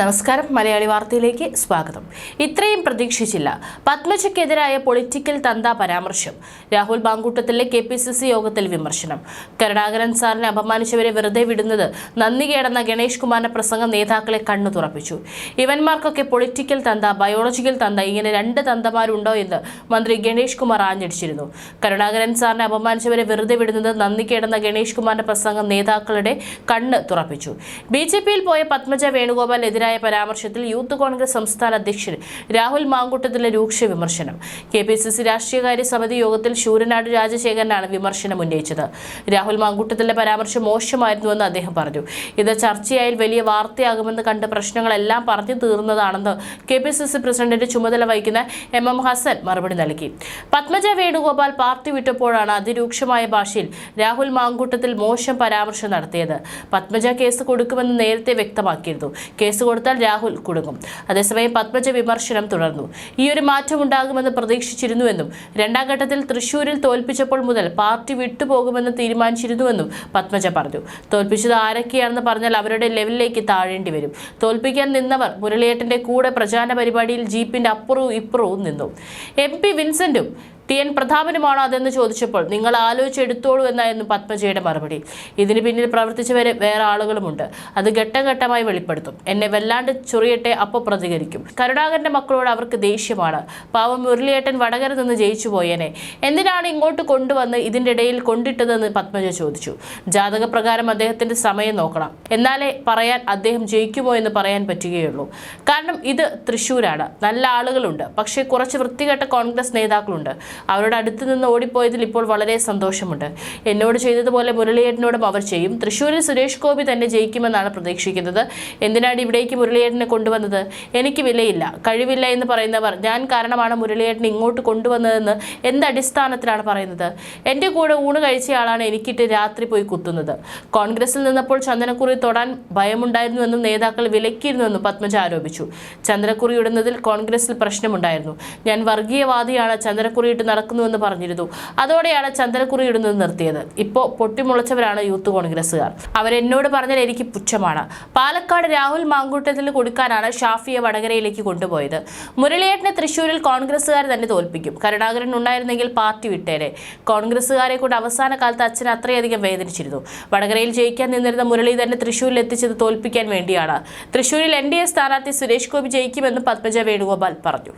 നമസ്കാരം. മലയാളി വാർത്തയിലേക്ക് സ്വാഗതം. ഇത്രയും പ്രതീക്ഷിച്ചില്ല. പത്മജയ്ക്കെതിരായ പൊളിറ്റിക്കൽ തന്ത പരാമർശം. രാഹുൽ ബാങ്കൂട്ടത്തിലെ കെ പി സി സി യോഗത്തിൽ വിമർശനം. കരുണാകരൻ സാറിനെ അപമാനിച്ചവരെ വെറുതെ വിടുന്നത് നന്ദികേടെന്ന ഗണേഷ് കുമാറിന്റെ പ്രസംഗം നേതാക്കളെ കണ്ണു തുറപ്പിച്ചു. ഇവന്മാർക്കൊക്കെ പൊളിറ്റിക്കൽ തന്ത ബയോളജിക്കൽ തന്ത ഇങ്ങനെ രണ്ട് തന്തമാരുണ്ടോ എന്ന് മന്ത്രി ഗണേഷ് കുമാർ ആഞ്ഞടിച്ചിരുന്നു. കരുണാകരൻ സാറിനെ അപമാനിച്ചവരെ വെറുതെ വിടുന്നത് നന്ദികേടെന്ന ഗണേഷ് കുമാറിന്റെ പ്രസംഗം നേതാക്കളുടെ കണ്ണ് തുറപ്പിച്ചു. ബി ജെ പിയിൽ പോയ പത്മജ വേണുഗോപാൽ എതിരായ പരാമർശത്തിൽ യൂത്ത് കോൺഗ്രസ് സംസ്ഥാന അധ്യക്ഷൻ രാഹുൽ മാങ്കൂട്ടത്തിലെ രൂക്ഷ വിമർശനം. കെ പി സി സി രാഷ്ട്രീയകാര്യ സമിതി യോഗത്തിൽ ശൂരനാട് രാജശേഖരനാണ് വിമർശനം ഉന്നയിച്ചത്. രാഹുൽ മാങ്കൂട്ടത്തിലെ പരാമർശം മോശമായിരുന്നുവെന്ന് അദ്ദേഹം പറഞ്ഞു. ഇത് ചർച്ചയായാൽ വലിയ വാർത്തയാകുമെന്ന് കണ്ട് പ്രശ്നങ്ങളെല്ലാം പറഞ്ഞു തീർന്നതാണെന്ന് കെ പി സി സി പ്രസിഡന്റിന്റെ ചുമതല വഹിക്കുന്ന എം എം ഹസൻ മറുപടി നൽകി. പത്മജ വേണുഗോപാൽ പാർട്ടി വിട്ടപ്പോഴാണ് അതിരൂക്ഷമായ ഭാഷയിൽ രാഹുൽ മാങ്കൂട്ടത്തിൽ മോശം പരാമർശം നടത്തിയത്. പത്മജ കേസ് കൊടുക്കുമെന്ന് നേരത്തെ വ്യക്തമാക്കിയിരുന്നു. കേസ് കൊടുത്താൽ രാഹുൽ കുടുങ്ങും. അതേസമയം പത്മജ വിമർശനം തുടർന്നു. ഈ ഒരു മാറ്റം ഉണ്ടാകുമെന്ന് പ്രതീക്ഷിച്ചിരുന്നുവെന്നും രണ്ടാം ഘട്ടത്തിൽ തൃശൂരിൽ തോൽപ്പിച്ചപ്പോൾ മുതൽ പാർട്ടി വിട്ടുപോകുമെന്ന് തീരുമാനിച്ചിരുന്നുവെന്നും പത്മജ പറഞ്ഞു. തോൽപ്പിച്ചത് ആരൊക്കെയാണെന്ന് പറഞ്ഞാൽ അവരുടെ ലെവലിലേക്ക് താഴേണ്ടി വരും. തോൽപ്പിക്കാൻ നിന്നവർ മുരളിയേട്ടന്റെ കൂടെ പ്രചാരണ പരിപാടിയിൽ ജീപ്പിന്റെ അപ്പുറവും ഇപ്പുറവും നിന്നു. എം പി വിൻസെന്റും ടി എൻ പ്രതാപനുമാണോ അതെന്ന് ചോദിച്ചപ്പോൾ നിങ്ങൾ ആലോചിച്ചെടുത്തോളൂ എന്നായിരുന്നു പത്മജയുടെ മറുപടി. ഇതിന് പിന്നിൽ പ്രവർത്തിച്ചവരെ വേറെ ആളുകളുമുണ്ട്. അത് ഘട്ടം ഘട്ടമായി വെളിപ്പെടുത്തും. എന്നെ വല്ലാണ്ട് ചൊറിയട്ടെ അപ്പോൾ പ്രതികരിക്കും. കരുണാകരന്റെ മക്കളോട് അവർക്ക് ദേഷ്യമാണ്. പാവം മുരളിയേട്ടൻ വടകര നിന്ന് ജയിച്ചു പോയേനെ. എന്തിനാണ് ഇങ്ങോട്ട് കൊണ്ടുവന്ന് ഇതിന്റെ ഇടയിൽ കൊണ്ടിട്ടതെന്ന് പത്മജ ചോദിച്ചു. ജാതകപ്രകാരം അദ്ദേഹത്തിന്റെ സമയം നോക്കണം. എന്നാലേ പറയാൻ അദ്ദേഹം ജയിക്കുമോ എന്ന് പറയാൻ പറ്റുകയുള്ളൂ. കാരണം ഇത് തൃശ്ശൂരാണ്. നല്ല ആളുകളുണ്ട്. പക്ഷേ കുറച്ച് വൃത്തികെട്ട കോൺഗ്രസ് നേതാക്കളുണ്ട്. അവരുടെ അടുത്ത് നിന്ന് ഓടിപ്പോയതിൽ ഇപ്പോൾ വളരെ സന്തോഷമുണ്ട്. എന്നോട് ചെയ്തതുപോലെ മുരളിയേട്ടനോടും അവർ ചെയ്യും. തൃശ്ശൂരിൽ സുരേഷ് ഗോപി തന്നെ ജയിക്കുമെന്നാണ് പ്രതീക്ഷിക്കുന്നത്. എന്തിനാണ് ഇവിടേക്ക് മുരളിയേട്ടനെ കൊണ്ടുവന്നത്? എനിക്ക് വിലയില്ല കഴിവില്ല എന്ന് പറയുന്നവർ ഞാൻ കാരണമാണ് മുരളിയേട്ടനെ ഇങ്ങോട്ട് കൊണ്ടുവന്നതെന്ന് എന്ത് അടിസ്ഥാനത്തിലാണ് പറയുന്നത്? എന്റെ കൂടെ ഊണ് കഴിച്ചയാളാണ് എനിക്കിട്ട് രാത്രി പോയി കുത്തുന്നത്. കോൺഗ്രസിൽ നിന്നപ്പോൾ ചന്ദനക്കുറി തൊടാൻ ഭയമുണ്ടായിരുന്നുവെന്നും നേതാക്കൾ വിലക്കിയിരുന്നുവെന്നും പത്മജ ആരോപിച്ചു. ചന്ദ്രക്കുറി ഇടുന്നതിൽ കോൺഗ്രസിൽ പ്രശ്നമുണ്ടായിരുന്നു. ഞാൻ വർഗീയവാദിയാണ്. ചന്ദ്രക്കുറി ഇട്ട് നടക്കുന്നുവെന്ന് പറഞ്ഞിരുന്നു. അതോടെയാണ് ചന്ദനക്കുറി ഇടുന്നത് നിർത്തിയത്. ഇപ്പോൾ പൊട്ടിമുളച്ചവരാണ് യൂത്ത് കോൺഗ്രസ്സുകാർ. അവരെന്നോട് പറഞ്ഞാൽ എനിക്ക് പുച്ഛമാണ്. പാലക്കാട് രാഹുൽ മാങ്കൂട്ടത്തിൽ കൊടുക്കാനാണ് ഷാഫിയെ വടകരയിലേക്ക് കൊണ്ടുപോയത്. മുരളിയേട്ടനെ തൃശ്ശൂരിൽ കോൺഗ്രസ്സുകാർ തന്നെ തോൽപ്പിക്കും. കരുണാകരൻ ഉണ്ടായിരുന്നെങ്കിൽ പാർട്ടി വിട്ടേരെ കോൺഗ്രസ്സുകാരെ കൊണ്ട് അവസാന കാലത്ത് അച്ഛൻ അത്രയധികം വേദനിച്ചിരുന്നു. വടകരയിൽ ജയിക്കാൻ നിന്നിരുന്ന മുരളി തന്നെ തൃശ്ശൂരിൽ എത്തിച്ചത് തോൽപ്പിക്കാൻ വേണ്ടിയാണ്. തൃശ്ശൂരിൽ എൻ ഡി എ സ്ഥാനാർത്ഥി സുരേഷ് ഗോപി ജയിക്കുമെന്ന് പത്മജ വേണുഗോപാൽ പറഞ്ഞു.